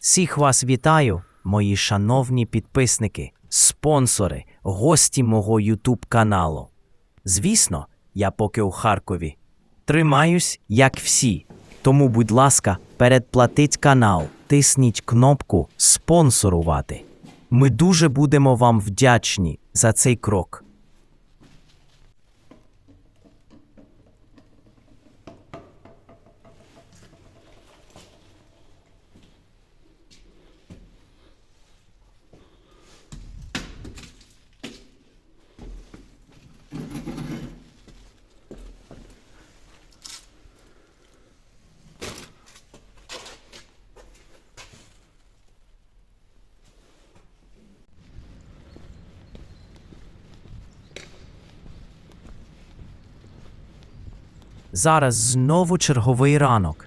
Всіх вас вітаю, мої шановні підписники, спонсори, гості мого YouTube каналу. Звісно, я поки у Харкові. Тримаюсь, як всі. Тому, будь ласка, передплатіть канал, тисніть кнопку спонсорувати. Ми дуже будемо вам вдячні за цей крок. Зараз знову черговий ранок.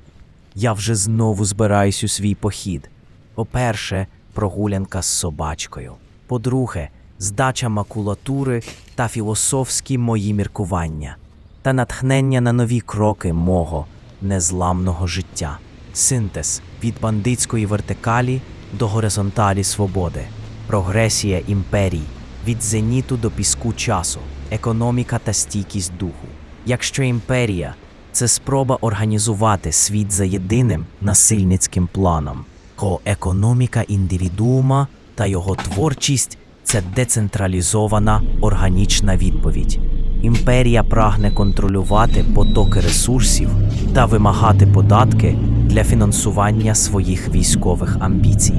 Я вже знову збираюсь у свій похід. По-перше, прогулянка з собачкою. По-друге, здача макулатури та філософські мої міркування та натхнення на нові кроки мого незламного життя. Синтез від бандитської вертикалі до горизонталі свободи, прогресія імперій від зеніту до піску часу, економіка та стійкість духу. Якщо імперія це спроба організувати світ за єдиним насильницьким планом, то економіка індивідуума та його творчість це децентралізована органічна відповідь. Імперія прагне контролювати потоки ресурсів та вимагати податки для фінансування своїх військових амбіцій.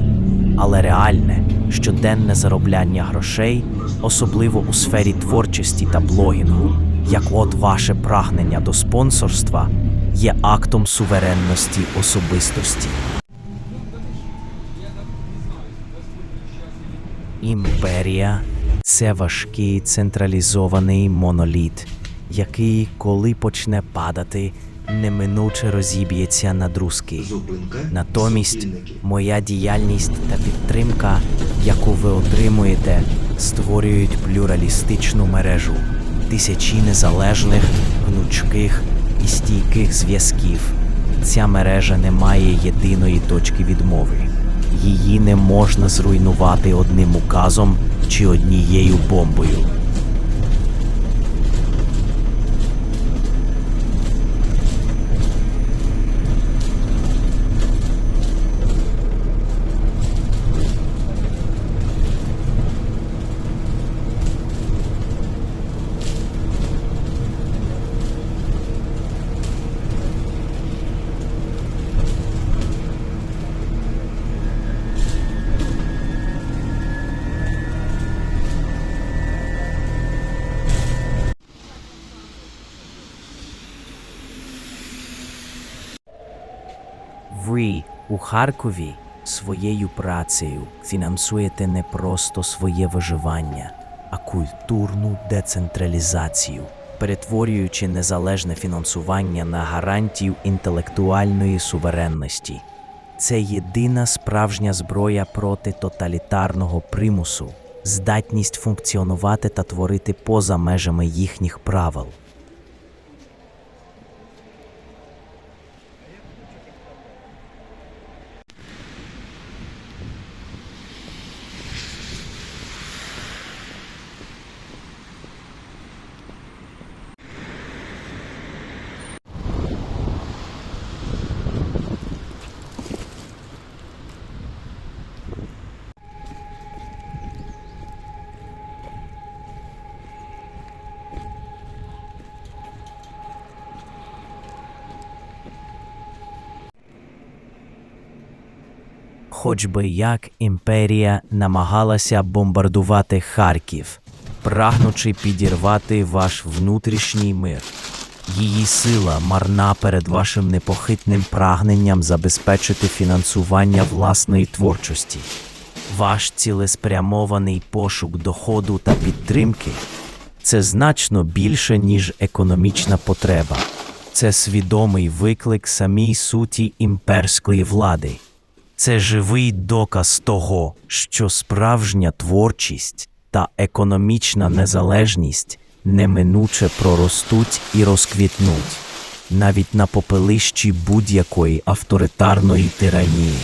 Але реальне щоденне заробляння грошей, особливо у сфері творчості та блогінгу, як от ваше прагнення до спонсорства, є актом суверенності особистості. Імперія це важкий централізований моноліт, який, коли почне падати, неминуче розіб'ється на друзки. Натомість моя діяльність та підтримка, яку ви отримуєте, створюють плюралістичну мережу тисячі незалежних, гнучких і стійких зв'язків. Ця мережа не має єдиної точки відмови. Її не можна зруйнувати одним указом чи однією бомбою. Ви у Харкові своєю працею фінансуєте не просто своє виживання, а культурну децентралізацію, перетворюючи незалежне фінансування на гарантію інтелектуальної суверенності. Це єдина справжня зброя проти тоталітарного примусу, здатність функціонувати та творити поза межами їхніх правил. Хоч би як імперія намагалася бомбардувати Харків, прагнучи підірвати ваш внутрішній мир. Її сила марна перед вашим непохитним прагненням забезпечити фінансування власної творчості. Ваш цілеспрямований пошук доходу та підтримки це значно більше, ніж економічна потреба. Це свідомий виклик самій суті імперської влади. Це живий доказ того, що справжня творчість та економічна незалежність неминуче проростуть і розквітнуть навіть на попелищі будь-якої авторитарної тиранії.